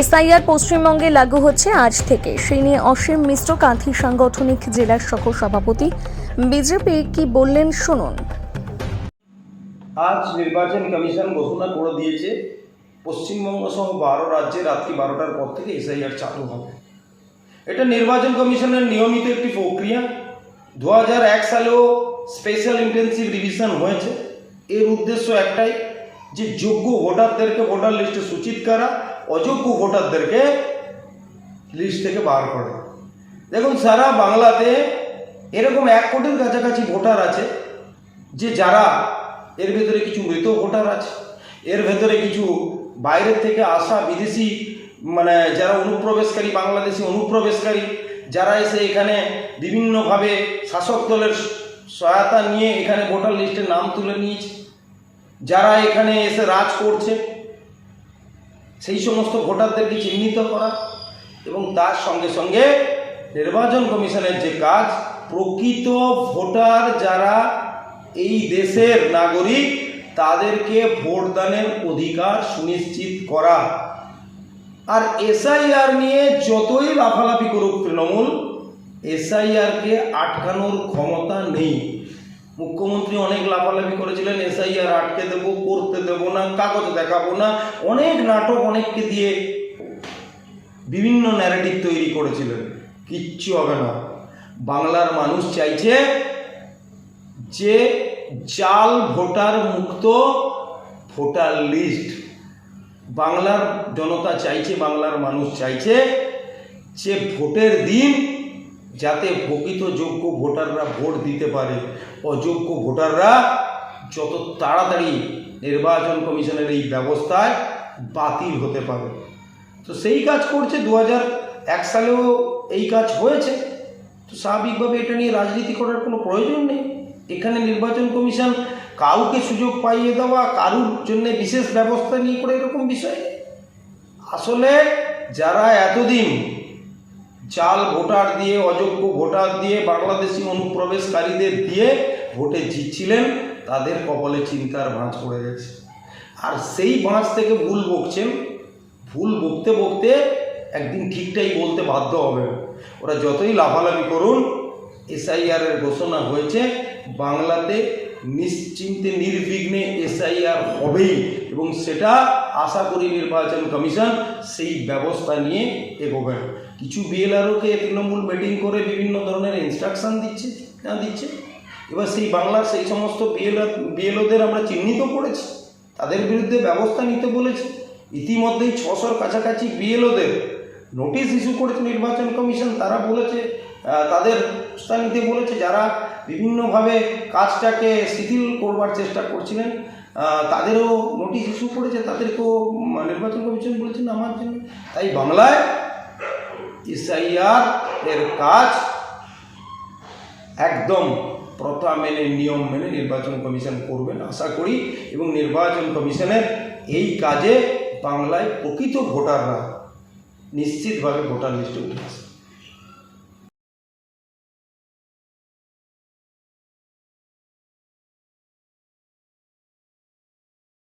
SIR পশ্চিমবঙ্গে লাগু হচ্ছে আজ থেকে। সেই নিয়ে অসীম মিশ্র কাঁথি সাংগঠনিক জেলার সহ সভাপতি বিজেপি কি বললেন শুনুন। আজ নির্বাচন কমিশন ঘোষণা করে দিয়েছে, পশ্চিমবঙ্গ সহ বারো রাজ্যে রাত্রি বারোটার পর থেকে এসআইআর চালু হবে। এটা নির্বাচন কমিশনের নিয়মিত একটি প্রক্রিয়া। দু এক সালেও স্পেশাল ইন্টেন্সিভ রিভিশন হয়েছে। এর উদ্দেশ্য একটাই, যে যোগ্য ভোটারদেরকে ভোটার লিস্টে সূচিত করা অযোগ্য ভোটারদেরকে লিস্ট থেকে বার করে। দেখুন, সারা বাংলাতে এরকম এক কোটির কাছাকাছি ভোটার আছে, যে যারা এর ভেতরে কিছু মৃত ভোটার আছে, এর ভেতরে কিছু বাইরের থেকে আসা বিদেশি মানে যারা অনুপ্রবেশকারী, বাংলাদেশি অনুপ্রবেশকারী, যারা এসে এখানে বিভিন্নভাবে শাসক দলের সহায়তা নিয়ে এখানে ভোটার লিস্টে নাম তুলে নিয়েছে, যারা এখানে এসে রাজ করছে সেই সমস্ত ভোটারদেরকে চিহ্নিত করা এবং তার সঙ্গে সঙ্গে নির্বাচন কমিশনের যে কাজ, প্রকৃত ভোটার যারা এই দেশের নাগরিক, তাদেরকে ভোটদানের অধিকার সুনিশ্চিত করা। আর এসআইআর নিয়ে যতই লাফালাফি করুক তৃণমূল এসআইআরকে আটকানোর ক্ষমতা নেই। মুখ্যমন্ত্রী অনেক লাফালাফি করেছিলেন এসআইআর আটকে দেবো, করতে দেবো না, কাগজ দেখাবো না, অনেক নাটক অনেককে দিয়ে বিভিন্ন ন্যারেটিভ তৈরি করেছিলেন। কিচ্ছু হবে না। বাংলার মানুষ চাইছে যে জাল ভোটার মুক্ত ভোটার লিস্ট। বাংলার জনতা চাইছে, বাংলার মানুষ চাইছে যে ভোটের দিন যাতে প্রকৃত যোগ্য ভোটাররা ভোট দিতে পারে। অযোগ্য ভোটাররা যত তাড়াতাড়ি নির্বাচন কমিশনের এই ব্যবস্থায় বাতিল হতে পারে। তো সেই কাজ করছে দু এক সালেও এই কাজ হয়েছে। তো স্বাভাবিকভাবে এটা নিয়ে রাজনীতি করার কোনো প্রয়োজন নেই। এখানে নির্বাচন কমিশন কাউকে সুযোগ পাইয়ে দেওয়া, কারুর জন্য বিশেষ ব্যবস্থা নিয়ে করে এরকম বিষয় আসলে যারা এতদিন জাল ভোটার দিয়ে, অযোগ্য ভোটার দিয়ে, বাংলাদেশি অনুপ্রবেশকারীদের দিয়ে ভোটে জিতছিলেন, তাদের কপালে চিন্তার ভাঁজ পড়ে গেছে। আর সেই ভাঁজ থেকে ভুল বকছেন। ভুল বকতে বকতে একদিন ঠিকটাই বলতে বাধ্য হবে। ওরা যতই লাফালাফি করুন এসআইআর এর ঘোষণা হয়েছে, বাংলাতে নিশ্চিন্তে নির্বিঘ্নে এসআইআর হবেই এবং সেটা আশা করি নির্বাচন কমিশন সেই ব্যবস্থা নিয়ে এগোবেন। কিছু বিএলআরওকে তৃণমূল মিটিং করে বিভিন্ন ধরনের ইনস্ট্রাকশন দিচ্ছে না দিচ্ছে। এবার সেই বাংলার সেই সমস্ত বিএলআর বিএলওদের আমরা চিহ্নিত করেছি, তাদের বিরুদ্ধে ব্যবস্থা নিতে বলেছি। ইতিমধ্যেই ছশোর কাছাকাছি বিএলওদের নোটিশ ইস্যু করেছে নির্বাচন কমিশন, তারা বলেছে তাদের ব্যবস্থা নিতে বলেছে, যারা বিভিন্নভাবে কাজটাকে শিথিল করবার চেষ্টা করছিলেন। তাদেরও নোটিশ ইস্যু করেছে, তাদেরকেও নির্বাচন কমিশন বলেছেন আমার জন্য। তাই বাংলায় এসআইআর এর কাজ একদম প্রথা মেনে, নিয়ম মেনে নির্বাচন কমিশন করবেন আশা করি। এবং নির্বাচন কমিশনের এই কাজে বাংলায় প্রকৃত ভোটাররা নিশ্চিতভাবে ভোটার লিস্টে উঠে আসবে।